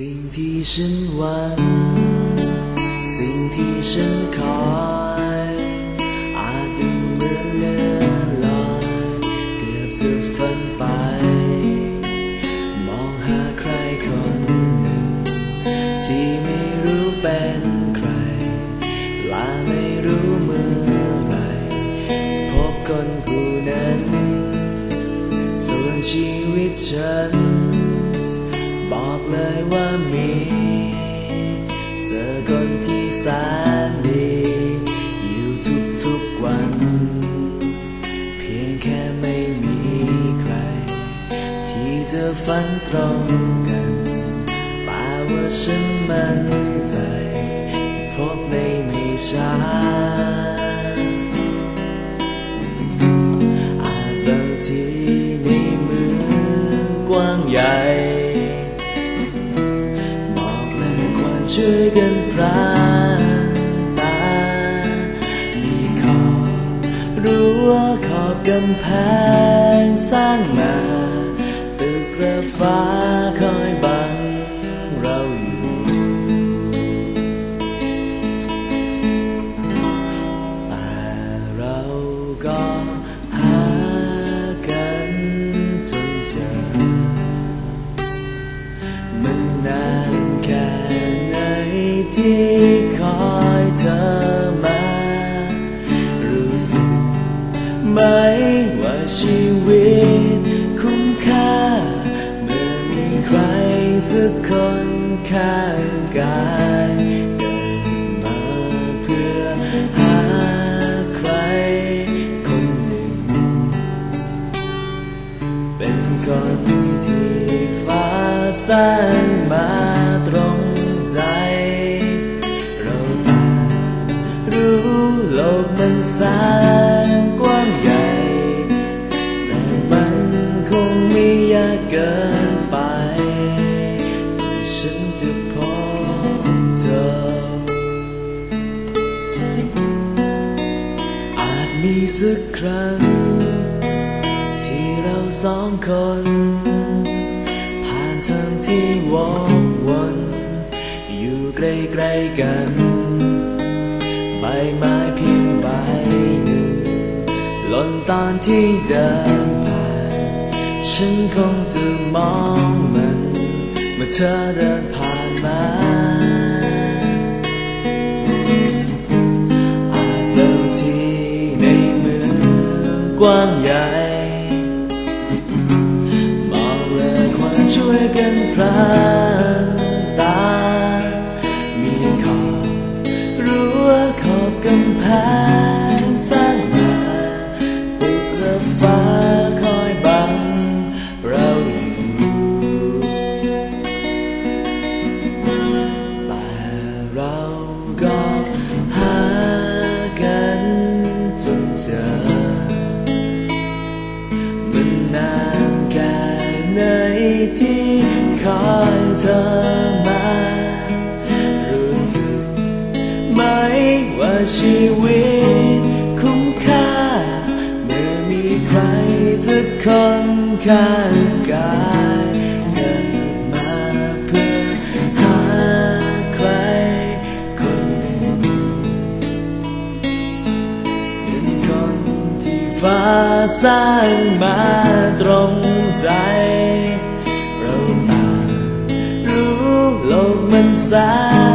สิ่งที่ฉันหวัง สิ่งที่ฉันคอยอาจดูเหมือนเลือนลอยเกือบจะฝันไป มองหาใครคนหนึ่ง ที่ไม่รู้เป็นใครลาไม่รู้เมื่อไหรจะพบคนผู้นั้น ส่วนชีวิตฉัน ว่ามีเจอคนที่แสนดี อยู่ทุกๆวัน เพียงแค่ไม่มีใคร ที่จะฝันตรงกันแปลว่าฉันมั่นใจ จะพบในไม่ช้าอาจบางทีในมือกว้างใหญ่ ช่วยกันพราตามีขอบรั้วขอบกำแพงสร้างมา ตึกระฟ้าคอยบังเราอยู่แต่เราก็ ที่คอยเธอมา รู้สึกไหมว่าชีวิตคุ้มค่า เมื่อมีใครสักคนข้างกายเกิดมาเพื่อหาใครคนหนึ่ง เป็นคนที่ฟ้าสร้างมาตรงใจ โลกมันแสนกว้างใหญ่ แต่มันคงไม่ยากเกินไป ฉันจะพบเธอ อาจมีสักครั้ง ที่เราสองคน ผ่านทางที่วอกวน อยู่ใกล้ๆกันใบไม้ อนที่เดินผ่านฉันคงจะมองมัน เมื่อเธอเดินผ่านมาอาจเดิมทีในมือกว้างใหญ่มองเลยควรช่วยกันพรางตา มีขอบรั้วขอบกำแพง เธอมา รู้สึกไหมว่าชีวิตคุ้มค่า เมื่อมีใครสักคนข้างกายเกิดมาเพื่อหาใครคนหนึ่งเป็นคนที่ฟ้าสร้างมา ก